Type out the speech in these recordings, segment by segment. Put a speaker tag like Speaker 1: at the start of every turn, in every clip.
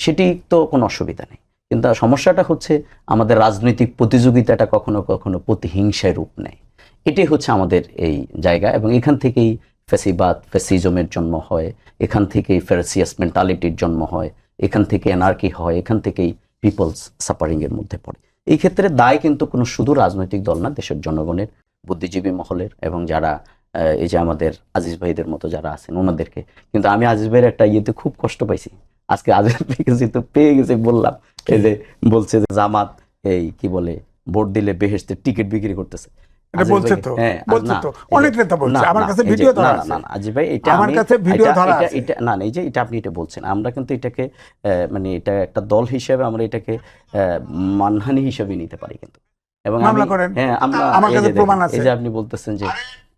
Speaker 1: সেটি তো কোনো অসুবিধা নেই। কিন্তু সমস্যাটা হচ্ছে আমাদের রাজনৈতিক প্রতিযোগিতাটা কখনো কখনো প্রতিহিংসায় রূপ নেয়। এটাই হচ্ছে আমাদের এই জায়গা এবং এখান থেকেই ফেসিবাদ ফেসিজমের জন্ম হয়, এখান থেকেই ফেরাসিয়াস মেন্টালিটির জন্ম হয়, এখান থেকে এনার্কি হয়, এখান থেকেই পিপলস সাফারিংয়ের মধ্যে পড়ে। এই ক্ষেত্রে দায় কিন্তু কোনো শুধু রাজনৈতিক দল না, দেশের জনগণের, বুদ্ধিজীবী মহলের এবং যারা এই যে আমাদের আজিজ ভাইদের মতো যারা আছেন, ওনাদেরকে। কিন্তু আমি আজিজ ভাইয়ের একটা ইয়েতে খুব কষ্ট পাইছি। আজকে আজিজ ভাইকে যেহেতু পেয়ে গেছে বললাম এই যে বলছে যে জামাত এই কি বলে ভোট দিলে বেহেস্তের টিকিট বিক্রি করতেছে
Speaker 2: তো,
Speaker 1: হ্যাঁ,
Speaker 2: তো, আমার কাছে
Speaker 1: এই যে-
Speaker 2: ভিডিও ধরা
Speaker 1: না, না,
Speaker 2: আছে।
Speaker 1: না, না, আজিজ ভাই এটা
Speaker 2: আমার
Speaker 1: আমি-
Speaker 2: কাছে ভিডিও
Speaker 1: এটা-
Speaker 2: ধরা
Speaker 1: এটা-
Speaker 2: আছে।
Speaker 1: এটা না না, এই যে এটা আপনি এটা বলছেন আমরা কিন্তু এটাকে আহ, মানে এটা একটা দল হিসেবে আমরা এটাকে আহ, মানহানি হিসেবে নিতে পারি কিন্তু এবং। হ্যাঁ আমরা। এই যে আপনি বলতেছেন যে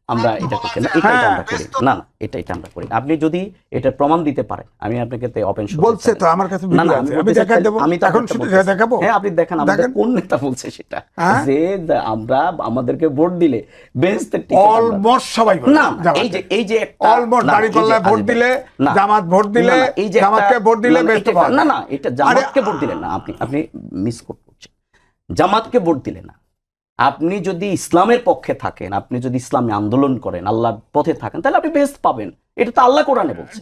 Speaker 1: আমরা এটা করছি না এটা এটা
Speaker 2: হ্যাঁ।
Speaker 1: আমরা করি। না। না এটা এটা আমরা করি। আপনি যদি এটা প্রমাণ দিতে পারেন আমি আপনাকে তে ওপেন শো
Speaker 2: বলছে তো আমার কাছে
Speaker 1: না না আমি
Speaker 2: দেখাই দেবো।
Speaker 1: আমি তো
Speaker 2: এখন শুধু দেখাবো?
Speaker 1: হ্যাঁ আপনি দেখেন আমাদের কোন নেতা বলছে সেটা?
Speaker 2: হ্যাঁ?
Speaker 1: যে আমরা আমাদেরকে ভোট দিলে বেঞ্চ টিকিট আমরা-
Speaker 2: অলমোস্ট সবাই বলে,
Speaker 1: না এই যে এই যে একটা
Speaker 2: অলমোস্ট দাড়ি
Speaker 1: এই
Speaker 2: ভোট দিলে জামাত ভোট দিলে
Speaker 1: এই যে
Speaker 2: জামাতকে ভোট দিলে
Speaker 1: এটা-
Speaker 2: পাওয়া
Speaker 1: না না এটা জামাতকে ভোট দিলেন না আপনি আপনি মিস করছেন। জামাতকে ভোট দিলেন না। আপনি যদি ইসলামের পক্ষে থাকেন আপনি যদি ইসলামে আন্দোলন করেন আল্লাহর পথে থাকেন তাহলে আপনি বেস্ট পাবেন। এটা তো আল্লাহ কোরআনে বলছে।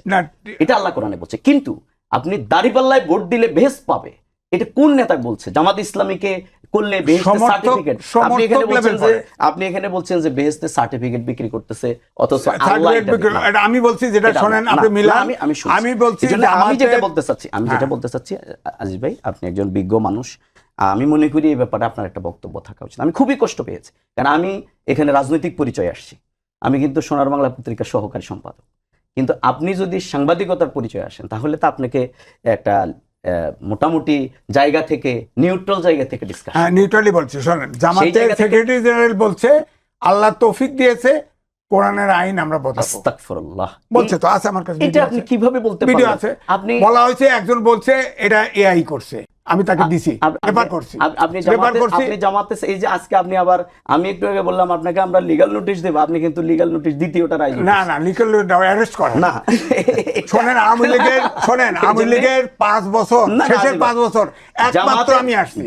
Speaker 1: এটা আল্লাহ কোরআনে বলছে। কিন্তু আপনি দাড়িপাল্লায় ভোট দিলে বেহেস্ত পাবে। এটা কোন নেতা বলছে? জামাত ইসলামীকে করলে সার্টিফিকেট আপনি এখানে বলছেন যে আপনি এখানে বলছেন যে বেহেস্তের সার্টিফিকেট বিক্রি করতেছে অথচ
Speaker 2: আমি বলছি যেটা শোনেন আপনি মিলান।
Speaker 1: আমি আমি
Speaker 2: বলছি
Speaker 1: আমি যেটা বলতে চাচ্ছি আমি যেটা
Speaker 2: হ্যাঁ।
Speaker 1: বলতে চাচ্ছি আজিজ ভাই আপনি একজন বিজ্ঞ মানুষ আমি মনে করি এই ব্যাপারে আপনার একটা বক্তব্য থাকা উচিত। আমি খুবই কষ্ট পেয়েছি কারণ আমি এখানে রাজনৈতিক পরিচয় আসছি। আমি কিন্তু সোনার বাংলা পত্রিকার সহকারী সম্পাদক। কিন্তু আপনি যদি সাংবাদিকতার পরিচয় আসেন তাহলে তো আপনাকে একটা মোটামুটি জায়গা থেকে নিউট্রাল জায়গা থেকে ডিসকাস
Speaker 2: হ্যাঁ নিউট্রালি বলছি শোনেন জামাতের সেক্রেটারি জেনারেল বলছে আল্লাহ তৌফিক দিয়েছে কোরআনের আইন আমরা বদলাবো।
Speaker 1: আস্তাগফিরুল্লাহ।
Speaker 2: বলছে তো আছে আমার কাছে
Speaker 1: এটা আপনি কীভাবে বলতে
Speaker 2: ভিডিও আছে।
Speaker 1: আপনি
Speaker 2: বলা হয়েছে একজন বলছে এটা এআই করছে। আমি তাকে দিছি। করছি।
Speaker 1: আপনি জামাতে আপনি জামাতে এই যে আজকে আপনি আবার আমি একটু আগে বললাম আপনাকে আমরা লিগ্যাল নোটিশ দেব। আপনি কিন্তু লিগ্যাল নোটিশ দ্বিতীয়টা রায়
Speaker 2: না না লিখল অ্যারেস্ট করা
Speaker 1: না।
Speaker 2: শোনেন আওয়ামী লীগের শোনেন আওয়ামী লীগের পাঁচ বছর
Speaker 1: না, না,
Speaker 2: শেষের
Speaker 1: আজিবা।
Speaker 2: পাঁচ বছর একমাত্র আমি আসছি।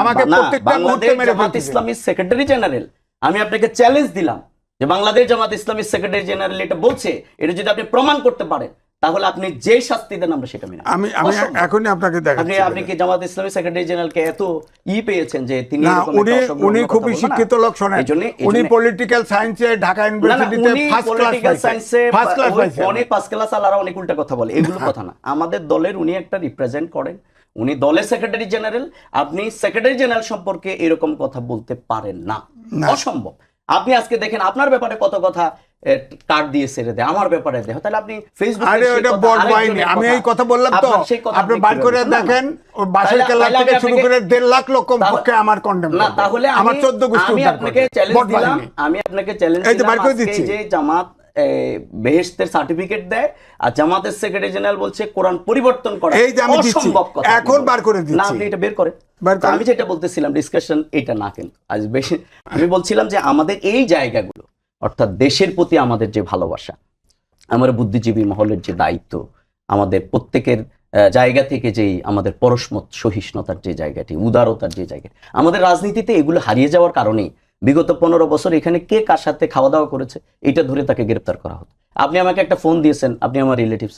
Speaker 2: আমাকে প্রত্যেকটা মুহূর্তে মেরে
Speaker 1: জামাত ইসলামী সেক্রেটারি জেনারেল আমি আপনাকে চ্যালেঞ্জ দিলাম যে বাংলাদেশ জামাত ইসলামী সেক্রেটারি জেনারেল এটা বলছে এটা যদি আপনি প্রমাণ করতে পারেন। তাহলে আপনি যে শাস্তি দেন আমরা সেটা মেনে
Speaker 2: আমি আমি এখনই আপনাকে দেখাচ্ছি
Speaker 1: আপনি কি জামাত ইসলামী সেক্রেটারি জেনারেলকে এত ই পেয়েছেন যে তিনি
Speaker 2: না উনি উনি
Speaker 1: না?
Speaker 2: শিক্ষিত লোক শোনেন। উনি পলিটিক্যাল সায়েন্সে ঢাকা ইউনিভার্সিটিতে ফার্স্ট ক্লাস
Speaker 1: science এ
Speaker 2: ফার্স্ট ক্লাস
Speaker 1: ওই
Speaker 2: পাইছে
Speaker 1: অনেক পাস ক্লাস আলারা অনেক উল্টা কথা বলে। এগুলো কথা না। আমাদের দলের উনি একটা রিপ্রেজেন্ট করেন। উনি দলের সেক্রেটারি জেনারেল আপনি সেক্রেটারি জেনারেল সম্পর্কে এরকম কথা বলতে পারেন না। অসম্ভব। আপনি আজকে দেখেন আপনার ব্যাপারে কত কথা? কার্ড দিয়ে ছেড়ে দেয়। আমার ব্যাপারে দেয় তাহলে আপনি ফেসবুকে
Speaker 2: আরে ওটা বড়
Speaker 1: আরেকজনের
Speaker 2: আমি এই কথা বললাম তো। আপনি বার করে দেখেন বাসের
Speaker 1: তাহলে
Speaker 2: থেকে শুরু করে লাখ লোক পক্ষে আমার কন্ডেম
Speaker 1: না তাহলে
Speaker 2: আমার
Speaker 1: আমি-
Speaker 2: চোদ্দ গোষ্ঠী
Speaker 1: আমি আপনাকে চ্যালেঞ্জ দিলাম। আমি আপনাকে চ্যালেঞ্জ দিলাম
Speaker 2: করে দিচ্ছি।
Speaker 1: যে জামাত বেহেশতের সার্টিফিকেট দেয় আর জামাতের সেক্রেটারি জেনারেল বলছে কোরআন পরিবর্তন করা
Speaker 2: এই যে আমি দিচ্ছি। এখন বার করে
Speaker 1: না আপনি এটা বের করেন। আমি যেটা বলতেছিলাম ডিসকাশন এটা না কিন্তু। আজ বেশি আমি বলছিলাম যে আমাদের এই জায়গাগুলো অর্থাৎ দেশের প্রতি আমাদের যে ভালোবাসা, আমার বুদ্ধিজীবী মহলের যে দায়িত্ব, আমাদের প্রত্যেকের জায়গা থেকে যেই আমাদের পরস্মত সহিষ্ণুতার যে জায়গাটি, উদারতার যে জায়গাটি, আমাদের রাজনীতিতে এগুলো হারিয়ে যাওয়ার কারণে বিগত পনেরো বছর এখানে কে কার সাথে খাওয়া দাওয়া করেছে, এটা ধরে তাকে গ্রেপ্তার করা হতো। আপনি আমাকে একটা ফোন দিয়েছেন, আপনি আমার রিলেটিভস